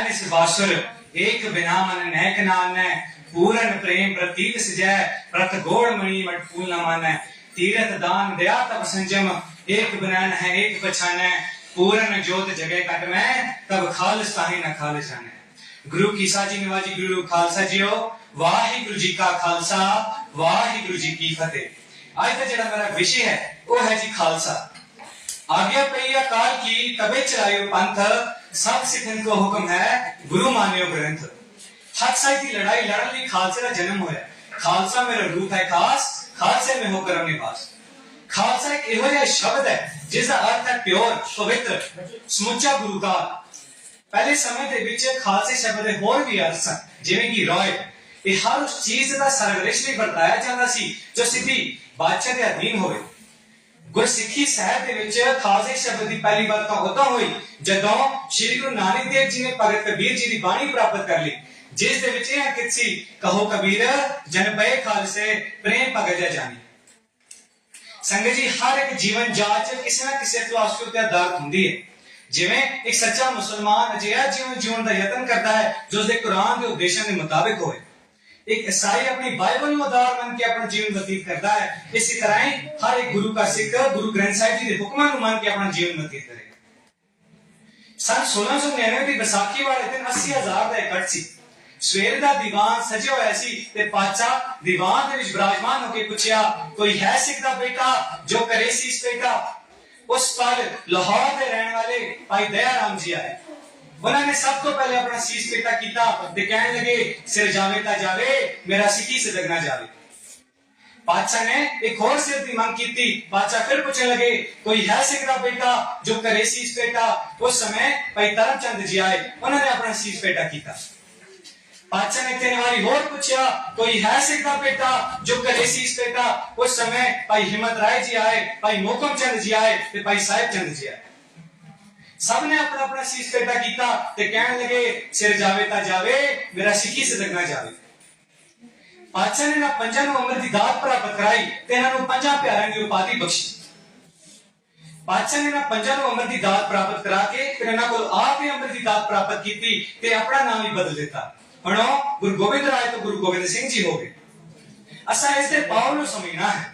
निस बासुर एक बिना मन नैक नान पूरन प्रेम प्रतीत सजै प्रत गोड़ मणि मट फूल न मानै तीरथ दान दया तप संजम एक बिनान है एक पछानै पूरन जोत जगह कट में तब खालस ताहि न खाल जाने ਗੁਰੂ ਕੀਸਾ ਜੀ ਨਿਵਾਜੀ ਗੁਰੂ ਖਾਲਸਾ ਜੀਓ ਵਾਹਿਗੁਰੂ ਜੀ ਕਾ ਖਾਲਸਾ ਵਾਹਿਗੁਰੂ ਜੀ ਕੀ ਫਤਿਹ ਅੱਜ ਦਾ ਜਿਹੜਾ ਮੇਰਾ ਵਿਸ਼ੇ ਹੈ ਉਹ ਹੈ ਜੀ ਖਾਲਸਾ आज्ञा प्रिय काल की तबे चलायो पंथ सब सिखन को हुक्म है गुरु मान्यो ग्रंथ हक साई की लड़ाई लड़न ली खालसे का जन्म होया खालसा मेरा रूप है खास खालसे में होकर हमने पास खालसा एक एवं यह शब्द है जिसका अर्थ है प्योर पवित्र ਸਮੁੱਚਾ ਗੁਰੂਕਾਰ ਪਹਿਲੇ ਸਮੇਂ ਦੇ ਵਿੱਚ ਖਾਲਸੇ ਸ਼ਬਦ ਦੇ ਹੋਰ ਵੀ ਅਰਥ ਸਨ ਜਿਵੇਂ ਕਿ ਰੋਇ ਇਹ ਹਰ ਉਸ ਚੀਜ਼ ਦਾ ਸਰਵਰਿਸ਼ ਵੀ ਵਰਤਾਇਆ ਜਾਂਦਾ ਸੀ ਜੋ ਸਿੱਧੀ ਬਾਦਸ਼ਾਹ ਦੇ ਅਧੀਨ ਹੋਵੇ ਗੁਰਸਿੱਖੀ ਸਾਹਿਬ ਦੇ ਵਿੱਚ ਖਾਲਸੇ ਸ਼ਬਦ ਦੀ ਪਹਿਲੀ ਵਾਰ ਤਾਂ ਉਦੋਂ ਹੋਈ, ਜਦੋਂ ਸ੍ਰੀ ਗੁਰੂ ਨਾਨਕ ਦੇਵ ਜੀ ਨੇ ਭਗਤ ਕਬੀਰ ਜੀ ਦੀ ਬਾਣੀ ਪ੍ਰਾਪਤ ਕਰ ਲਈ, ਜਿਸ ਦੇ ਵਿੱਚ ਇਹ ਅੰਕਿਤ ਸੀ, ਕਹੋ ਕਬੀਰ, ਜਨ ਪਏ ਖਾਲਸੇ, ਪ੍ਰੇਮ ਭਗਤ ਜਾਣੀ ਸੰਗਤ ਜੀ, ਹਰ ਇੱਕ ਜੀਵਨ ਜਾਂਚ ਕਿਸੇ ਨਾ ਕਿਸੇ ਫਿਲਾਸਫੀ ਉੱਤੇ ਆਧਾਰਿਤ ਹੁੰਦੀ ਹੈ। ਜਿਵੇਂ ਇੱਕ ਸੱਚਾ ਮੁਸਲਮਾਨ ਅਜਿਹਾ ਜੀਵਨ ਜਿਉਣ ਦਾ ਯਤਨ ਕਰਦਾ ਹੈ, ਜੋ ਉਸਦੇ ਕੁਰਾਨ ਦੇ ਉਦੇਸ਼ਾਂ ਦੇ ਮੁਤਾਬਿਕ ਹੋਵੇ। ਇੱਕ ਈਸਾਈ ਆਪਣੀ ਬਾਈਬਲ ਨੂੰ ਆਧਾਰ ਮੰਨ ਕੇ ਆਪਣਾ ਜੀਵਨ ਬਤੀਤ ਕਰਦਾ ਹੈ ਇਸੇ ਤਰ੍ਹਾਂ ਹੀ ਹਰ ਇੱਕ ਗੁਰੂ ਦਾ ਸਿੱਖ ਗੁਰੂ ਗ੍ਰੰਥ ਸਾਹਿਬ ਜੀ ਦੇ ਹੁਕਮਾਂ ਨੂੰ ਮੰਨ ਕੇ ਆਪਣਾ ਜੀਵਨ ਬਤੀਤ ਕਰੇਗਾ 1699 ਦੀ ਵਿਸਾਖੀ ਵਾਲੇ ਦਿਨ 80000 ਦਾ ਇਕੱਠ ਸੀ ਸਵੇਰ ਦਾ ਦੀਵਾਨ ਸਜਿਆ ਹੋਇਆ ਸੀ ਤੇ ਪਾਚਾ ਦੀਵਾਨ ਦੇ ਵਿੱਚ ਬਰਾਜਮਾਨ ਹੋ ਕੇ ਪੁੱਛਿਆ ਕੋਈ ਹੈ ਸਿੱਖ ਦਾ ਬੇਟਾ ਜੋ ਕਰੇ ਸੀ ਇਸ ਬੇਟਾ ਉਸ ਪਲ ਲਾਹੌਰ ਦੇ ਰਹਿਣ ਵਾਲੇ ਭਾਈ ਦਇਆ ਰਾਮ ਜੀ ਆਏ ਉਹਨਾਂ ਨੇ ਸਭ ਤੋਂ ਪਹਿਲੇ ਆਪਣਾ ਸੀਸ ਪੇਟਾ ਕੀਤਾ ਤੇ ਕਹਿਣ ਲੱਗੇ ਸਿਰ ਜਾਵੇ ਤਾਂ ਜਾਵੇ ਮੇਰਾ ਸਿੱਖੀ ਸਦਕ ਨਾ ਜਾਵੇ ਬਾਦਸ਼ਾਹ ਨੇ ਇੱਕ ਹੋਰ ਸਿਰ ਦੀ ਮੰਗ ਕੀਤੀ ਬਾਦਸ਼ਾਹ ਫਿਰ ਪੁੱਛਣ ਲੱਗੇ ਕੋਈ ਹੈ ਸਿੱਖ ਦਾ ਬੇਟਾ ਜੋ ਕਰੇ ਸੀਸ ਪੇਟਾ ਉਸ ਸਮੇਂ ਭਾਈ ਧਰਮਚੰਦ ਜੀ ਆਏ ਉਹਨਾਂ ਨੇ ਆਪਣਾ ਸੀਸ ਪੇਟਾ ਕੀਤਾ ਬਾਦਸ਼ਾਹ ਨੇ ਤਿੰਨ ਵਾਰੀ ਹੋਰ ਪੁੱਛਿਆ ਕੋਈ ਹੈ ਸਿੱਖ ਦਾ ਬੇਟਾ ਜੋ ਕਰੇ ਸੀਸ ਪੇਟਾ ਉਸ ਸਮੇਂ ਭਾਈ ਹਿੰਮਤ ਰਾਏ ਜੀ ਆਏ ਭਾਈ ਮੋਕਮ ਚੰਦ ਜੀ ਆਏ ਤੇ ਭਾਈ ਸਾਹਿਬ ਚੰਦ ਜੀ ਆਏ ਸਭ ਨੇ ਆਪਣਾ ਆਪਣਾ ਸੀਸ ਪੇਟਾ ਕੀਤਾ ਤੇ ਕਹਿਣ ਲੱਗੇ, ਸਿਰ ਜਾਵੇ ਤਾਂ ਜਾਵੇ, ਮੇਰਾ ਸਿੱਖੀ ਸਦਕ ਨਾ ਜਾਵੇ। ਬਾਦਸ਼ਾਹ ਨੇ ਨਾ ਪੰਜਾਂ ਨੂੰ ਅਮਰ ਦੀ ਦਾਤ ਪ੍ਰਾਪਤ ਕਰਾਈ ਤੇ ਇਹਨਾਂ ਨੂੰ ਪੰਜਾਂ ਪਿਆਰਿਆਂ ਦੀ ਉਪਾਧੀ ਬਖਸ਼ੀ। ਪਾਤਸ਼ਾਹ ਨੇ ਨਾ ਪੰਜਾਂ ਨੂੰ ਅੰਮ੍ਰਿਤ ਦੀ ਦਾਤ ਪ੍ਰਾਪਤ ਕਰਾ ਕੇ ਫਿਰ ਇਹਨਾਂ ਕੋਲ ਆਪ ਹੀ ਅੰਮ੍ਰਿਤ ਦੀ ਦਾਤ ਪ੍ਰਾਪਤ ਕੀਤੀ ਤੇ ਆਪਣਾ ਨਾਮ ਹੀ ਬਦਲ ਦਿੱਤਾ। ਹੁਣ ਉਹ ਗੁਰੂ ਗੋਬਿੰਦ ਰਾਏ ਤੋਂ ਗੁਰੂ ਗੋਬਿੰਦ ਸਿੰਘ ਜੀ ਹੋ ਗਏ। ਅਸਾਂ ਇਸ ਦੇ ਪਾਵ ਨੂੰ ਸਮਝਣਾ ਹੈ।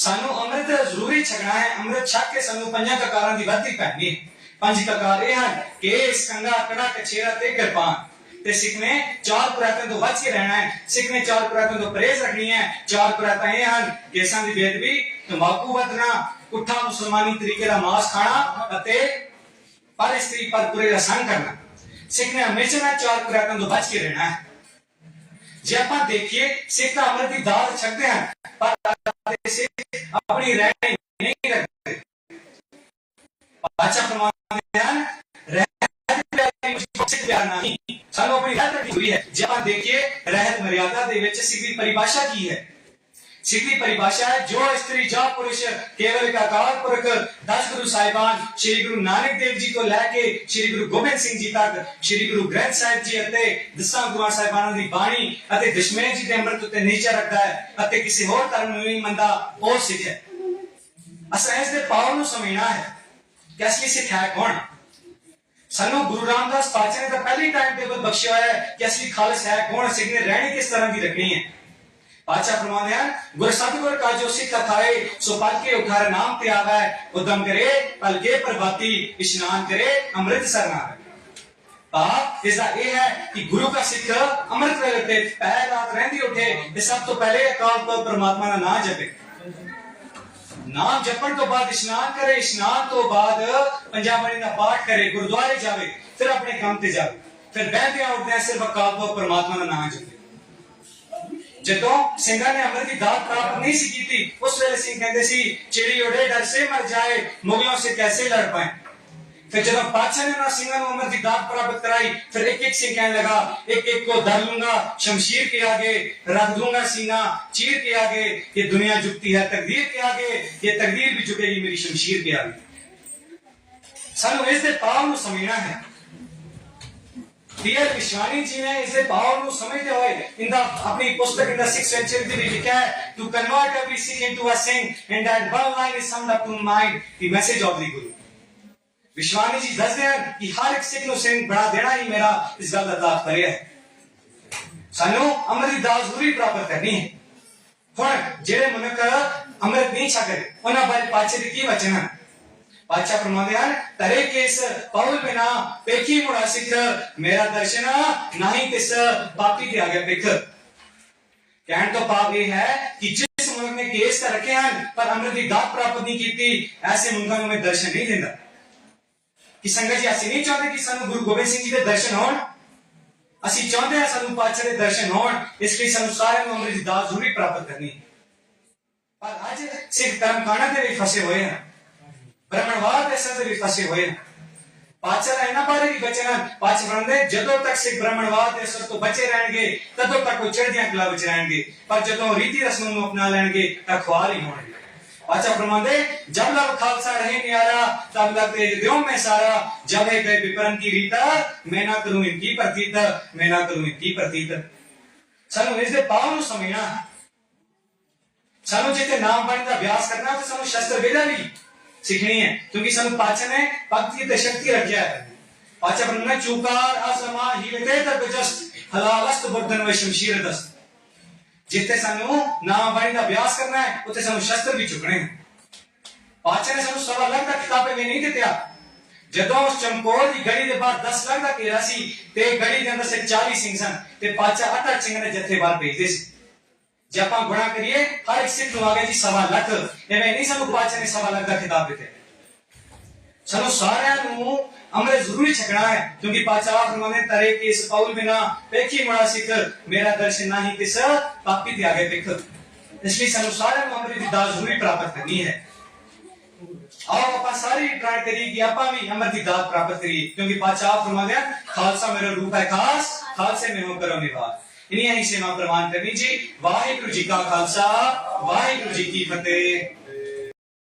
ਸਾਨੂੰ ਅੰਮ੍ਰਿਤ ਜ਼ਰੂਰੀ ਛਕਣਾ ਹੈ, ਅੰਮ੍ਰਿਤ ਛਕ ਕੇ ਸਾਨੂੰ ਪੰਜਾਂ ਕਕਾਰਾਂ ਦੀ ਵਰਤੀ ਪੈਣੀ ਪੰਜ ਕਕਾਰ ਇਹ ਹਨ, ਕੇਸ ਕੰਗਾ ਕੜਾ, ਕਛੇਰਾ ਤੇ ਕਿਰਪਾਨ। ਤੇ ਸਿੱਖ ਨੇ ਚਾਰ ਪੁਰਾਤਨ ਤੋਂ ਬਚ ਕੇ ਰਹਿਣਾ ਹੈ। ਸਿੱਖ ਨੇ ਚਾਰ ਪੁਰਾਤਨ ਤੋਂ ਪਰਹੇਜ਼ ਰੱਖਣੀ ਹੈ। ਚਾਰ ਪੁਰਾਤਨ ਇਹ ਹਨ, ਕੇਸਾਂ ਦੀ ਬੇਦਬੀ ਤੰਬਾਕੂ ਵਰਤਣਾ ਪੁੱਠਾ ਮੁਸਲਮਾਨੀ ਤਰੀਕੇ ਦਾ ਮਾਸ ਖਾਣਾ ਅਤੇ ਪਰ ਇਸਤਰੀ ਪਰ ਪੁਰੇ ਦਾ ਸੰਗ ਕਰਨਾ। ਸਿੱਖ ਨੇ ਹਮੇਸ਼ਾ ਨਾ ਚਾਰ ਪੁਰਾਤਨ ਤੋਂ ਬਚ ਕੇ ਰਹਿਣਾ ਹੈ। ਜੇ ਆਪਾਂ ਦੇਖੀਏ, ਸਿੱਖ ਅੰਮ੍ਰਿਤ ਦੀ ਦਾਤ ਛਕਦੇ ਹਨ, ਪਰ ਸਿੱਖ ਆਪਣੀ ਰਹਿਣੀ ਨਹੀਂ ਰੱਖਦੇ ਬਾਚਾ ਫਰਮਾਉਂਦੇ ਹਨ ਰਹਿਤ ਪਿਆਰੀ ਸਿੱਖ ਪਿਆਰ ਨਹੀਂ ਸਾਨੂੰ ਆਪਣੀ ਰਹਿਤ ਰੱਖਣੀ ਹੋਈ ਹੈ ਜੇ ਆਪਾਂ ਦੇਖੀਏ ਰਹਿਤ ਮਰਿਆਦਾ ਦੇ ਵਿੱਚ ਸਿੱਖ ਦੀ ਪਰਿਭਾਸ਼ਾ ਕੀ ਹੈ ਸਿੱਖ ਦੀ ਪਰਿਭਾਸ਼ਾ ਹੈ ਜੋ ਇਸਤਰੀ ਜਾਂ ਪੁਰਸ਼ ਕੇਵਲ ਇੱਕ ਅਕਾਲ ਪੁਰਖ ਦਸ ਗੁਰੂ ਸਾਹਿਬਾਨ ਸ੍ਰੀ ਗੁਰੂ ਨਾਨਕ ਦੇਵ ਜੀ ਤੋਂ ਲੈ ਕੇ ਸ੍ਰੀ ਗੁਰੂ ਗੋਬਿੰਦ ਸਿੰਘ ਜੀ ਤੱਕ ਸ੍ਰੀ ਗੁਰੂ ਗ੍ਰੰਥ ਸਾਹਿਬ ਜੀ ਅਤੇ ਦਸਾਂ ਗੁਰੂਆਂ ਸਾਹਿਬਾਨਾਂ ਦੀ ਬਾਣੀ ਅਤੇ ਦਸ਼ਮੇਸ਼ ਜੀ ਦੇ ਅੰਮ੍ਰਿਤ ਉੱਤੇ ਨੀਚਾ ਰੱਖਦਾ ਹੈ ਅਤੇ ਕਿਸੇ ਹੋਰ ਧਰਮ ਨੂੰ ਨਹੀਂ ਮੰਨਦਾ ਉਹ ਸਿੱਖ ਹੈ ਅਸਾਂ ਇਸ ਦੇ ਪਾਵ ਨੂੰ ਸਮਝਣਾ ਹੈ ਕਿ ਅਸਲੀ ਸਿੱਖ ਹੈ ਕੌਣ ਸਾਨੂੰ ਗੁਰੂ ਰਾਮਦਾਸ ਪਾਤਸ਼ਾਹ ਨੇ ਤਾਂ ਪਹਿਲੀ ਟਾਈਮ ਟੇਬਲ ਬਖਸ਼ਿਆ ਹੋਇਆ ਹੈ ਕਿ ਅਸਲੀ ਖਾਲਸ ਹੈ ਕੌਣ ਸਿੱਖ ਨੇ ਰਹਿਣੀ ਕਿਸ ਤਰ੍ਹਾਂ ਦੀ ਰੱਖਣੀ ਹੈ पाचा फरमाते हैं गुरु सतगुर का जो सिख खाए सो पल के उखार नाम ते आवे उदम करे पल के प्रभाती इशनान करे अमृत सरना ਭਾਵ ਇਸ ਦਾ ਇਹ ਹੈ ਕਿ ਗੁਰੂ ਦਾ ਸਿੱਖ ਅੰਮ੍ਰਿਤ ਵੇਲੇ ਤੇ ਪਹਿਰ ਰਾਤ ਰਹਿੰਦੀ ਉੱਠੇ ਤੇ ਸਭ ਤੋਂ ਪਹਿਲੇ ਅਕਾਲ ਪੁਰਖ ਪਰਮਾਤਮਾ ਦਾ ਨਾਮ ਜਪੇ ਨਾਮ ਜਪਣ ਤੋਂ ਬਾਅਦ ਇਸ਼ਨਾਨ ਕਰੇ ਇਸ਼ਨਾਨ ਤੋਂ ਬਾਅਦ ਪੰਜਾਬਣੀ ਦਾ ਪਾਠ ਕਰੇ ਗੁਰਦੁਆਰੇ ਜਾਵੇ ਫਿਰ ਆਪਣੇ ਕੰਮ ਤੇ ਜਾਵੇ ਫਿਰ ਬਹਿੰਦਿਆਂ ਉੱਠਦਿਆਂ ਸਿਰਫ ਅਕਾਲ ਪੁਰਖ ਪਰਮਾਤਮਾ ਦਾ ਨਾਮ ਜਪੇ ਜਦੋਂ ਸਿੰਘਾਂ ਨੇ ਅੰਮ੍ਰਿਤ ਦੀ ਦਾਤ ਪ੍ਰਾਪਤ ਨਹੀਂ ਸੀ ਕੀਤੀ, ਉਸ ਵੇਲੇ ਸਿੰਘ ਕਹਿੰਦੇ ਸੀ, ਚਿੜੀ ਉੜੇ ਡਰ ਸੇ ਮਰ ਜਾਏ, ਮੁਗਲਾਂ ਸੇ ਕੈਸੇ ਲੜ ਪਾਏ? ਫਿਰ ਜਦੋਂ ਪਾਤਸ਼ਾਹ ਨੇ ਉਹਨਾਂ ਸਿੰਘਾਂ ਨੂੰ ਅੰਮ੍ਰਿਤ ਦੀ ਦਾਤ ਪ੍ਰਾਪਤ ਕਰਾਈ, ਫਿਰ ਇੱਕ ਇੱਕ ਸਿੰਘ ਕਹਿਣ ਲਗਾ, ਇੱਕ ਇੱਕ ਕੋ ਦਰ ਲੂੰਗਾ, ਸ਼ਮਸ਼ੀਰ ਕੇ ਆਗੇ, ਰੱਖ ਦੂੰਗਾ ਸੀਨਾ, ਚੀਰ ਕੇ ਆਗੇ, ਇਹ ਦੁਨੀਆ ਝੁਕਤੀ ਹੈ, ਤਕਦੀਰ ਕੇ ਆਗੇ, ਇਹ ਤਕਦੀਰ ਵੀ ਝੁਕੇਗੀ ਮੇਰੀ ਸ਼ਮਸ਼ੀਰ ਕੇ ਆਗੇ। ਸਾਨੂੰ ਇਸ ਦੇ ਪਾਵ ਨੂੰ ਸਮਝਣਾ ਹੈ ਡੀਅਰ ਵਿਸ਼ਵਾਨੀ ਜੀ ਨੇ ਇਸ ਦੇ ਭਾਵ ਨੂੰ ਸਮਝਦੇ ਹੋਏ ਇੰਦਾ ਆਪਣੀ ਪੁਸਤਕ ਇੰਦਾ 6th ਸੈਂਚੁਰੀ ਦੇ ਵਿੱਚ ਲਿਖਿਆ ਹੈ to convert every Sikh into a Singh and that one line is summed up to mind the message of the Guru Vishwani ji ਦੱਸਦੇ ਹਨ ਕਿ ਹਰ ਇੱਕ ਸਿੱਖ ਨੂੰ ਸਿੰਘ ਬਣਾ ਦੇਣਾ ਹੀ ਮੇਰਾ ਇਸ ਗੱਲ ਦਾ ਤਾਤਪਰਯ ਹੈ ਸਾਨੂੰ ਅੰਮ੍ਰਿਤ ਦੀ ਦਾਲ ਪ੍ਰਾਪਤ ਕਰਨੀ ਹੈ ਹੁਣ ਜਿਹੜੇ ਮਨੁੱਖ ਅੰਮ੍ਰਿਤ ਨਹੀਂ ਛਕਦੇ ਉਹਨਾਂ ਬਾਰੇ ਪਾਛੇ ਦੇ ਕੀ ਵਚਨ ਹਨ ਪਾਛਾ ਫਰਮਾਉਂਦੇ ਹਨ ਤਰੇ ਕੇਸ ਪੌਲ ਬਿਨਾ ਪੇਖੀ ਮੁੜਾ ਸਿੱਖ ਮੇਰਾ ਦਰਸ਼ਨ ਨਹੀਂ ਤਿਸ ਪਾਪੀ ਤੇ ਆ ਗਿਆ ਪਿੱਖ ਕਹਿਣ ਤੋਂ ਭਾਵ ਇਹ ਹੈ ਕਿ ਜਿਸ ਮਨੁੱਖ ਨੇ ਕੇਸ ਤਾਂ ਰੱਖੇ ਹਨ ਪਰ ਅੰਮ੍ਰਿਤ ਦੀ ਦਾਤ ਪ੍ਰਾਪਤ ਨਹੀਂ ਕੀਤੀ ਐਸੇ ਮਨੁੱਖਾਂ ਨੂੰ ਮੈਂ ਦਰਸ਼ਨ ਨਹੀਂ ਦਿੰਦਾ ਕਿ ਸੰਗਤ ਜੀ ਅਸੀਂ ਨਹੀਂ ਚਾਹੁੰਦੇ ਕਿ ਸਾਨੂੰ ਗੁਰੂ ਗੋਬਿੰਦ ਸਿੰਘ ਜੀ ਦੇ ਦਰਸ਼ਨ ਹੋਣ ਅਸੀਂ ਚਾਹੁੰਦੇ ਹਾਂ ਸਾਨੂੰ ਪਾਤਸ਼ਾਹ ਦੇ ਦਰਸ਼ਨ ਹੋਣ ਇਸ ਲਈ ਸਾਨੂੰ ਸਾਰਿਆਂ ਨੂੰ ਅੰਮ੍ਰਿਤ ਦੀ ਦਾਤ ਜ਼ਰੂਰੀ ਪ੍ਰਾਪਤ ਕਰਨੀ ਹੈ। ਪਰ ਅੱਜ ਸਿੱਖ ਧਰਮ ਕਾਣਾ ਤੇ ਵੀ ਫਸੇ ਹੋਏ ਹਨ ਬ੍ਰਹਮਣਵਾਦ ਦੇ ਅਸਰ ਤੇ ਵੀ ਫਸੇ ਹੋਏ ਹਨ ਪਾਤਸ਼ਾਹ ਦਾ ਇਹਨਾਂ ਬਾਰੇ ਵੀ ਬਚਨ ਪਾਤਸ਼ਾਹ ਬਣਦੇ ਜਦੋਂ ਤੱਕ ਸਿੱਖ ਬ੍ਰਹਮਣਵਾਦ ਦੇ ਅਸਰ ਤੋਂ ਬਚੇ ਰਹਿਣਗੇ ਤਦੋਂ ਤੱਕ ਉਹ ਚੜ੍ਹਦੀਆਂ ਕਲਾ ਵਿੱਚ ਰਹਿਣਗੇ ਪਰ ਜਦੋਂ ਰੀਤੀ ਰਸਮਾਂ ਨੂੰ ਅਪਣਾ ਲੈਣਗੇ ਤਾਂ ਖੁਆਰ ਹੀ ਹੋਣਗੇ अच्छा फरमाते जब लग खालसा रहे न्यारा तब लग तेज द्यो में सारा जब है गए विपरन की रीता मैं ना करूं इनकी प्रतीत मैं ना करूं इनकी प्रतीत ਸਾਨੂੰ ਇਸ ਦੇ ਪਾਵ ਨੂੰ ਸਮਝਣਾ ਸਾਨੂੰ ਜਿੱਤੇ ਨਾਮ ਬਾਣੀ ਦਾ ਅਭਿਆਸ ਕਰਨਾ ਤੇ ਸਾਨੂੰ ਸ਼ਸਤਰ ਵਿਦਿਆ ਵੀ ਸਿੱਖਣੀ ਹੈ ਕਿਉਂਕਿ ਸਾਨੂੰ ਪਾਚਨ ਨੇ ਭਗਤੀ ਤੇ ਸ਼ਕਤੀ ਰੱਖਿਆ ਹੈ ਪਾਚਾ ਬ੍ਰਹਮਣਾ ਚੂਕਾਰ ਅਸਮਾ ਹੀਲਤੇ ਤਕ ਜਸਤ ਹਲਾਲਸਤ ਬਰਦਨ ਵ ਸ਼ਮਸ਼ੀਰ ਦਸਤ ਜਿੱਥੇ ਸਾਨੂੰ ਨਾਮ ਦਾ ਅਭਿਆਸ ਕਰਨਾ ਹੈ ਉੱਥੇ ਸਾਨੂੰ ਸ਼ਸਤਰ ਵੀ ਚੁੱਕਣੇ ਹਨ ਪਾਚਾ ਨੇ ਸਾਨੂੰ ਸਵਾ ਲੱਖ ਦਾ ਕਿਤਾਬੇ ਵੀ ਨਹੀਂ ਦਿੱਤਿਆ ਜਦੋਂ ਉਸ ਚਮਕੌਰ ਦੀ ਗੜੀ ਦੇ ਬਾਹਰ 10 ਲੱਖ ਦਾ ਘੇਰਾ ਸੀ ਤੇ ਗੜੀ ਦੇ ਅੰਦਰ ਸੇ 40 ਸਿੰਘ ਸਨ ਤੇ ਪਾਚਾ ਅਟਾ ਸਿੰਘ ਦੇ ਜੱਥੇ ਭੇਜਦੇ ਸੀ जब आप गुणा करिए, हर सवा लख। नहीं इसलिए सानू की दाल ज़रूरी प्राप्त करनी है। आओ, आप सारी ट्राई कि आप भी अमर की दाल प्राप्त करिए, क्योंकि पाचावा फरमाने खालसा मेरा रूप है खास, खालसे में हो करो निवास ਇਨਿਆਂ ਹੀ ਸੇਵਾ ਪ੍ਰਵਾਨ ਕਰਨੀ ਜੀ ਵਾਹਿਗੁਰੂ ਜੀ ਕਾ ਖਾਲਸਾ ਵਾਹਿਗੁਰੂ ਜੀ ਕੀ ਫਤਿਹ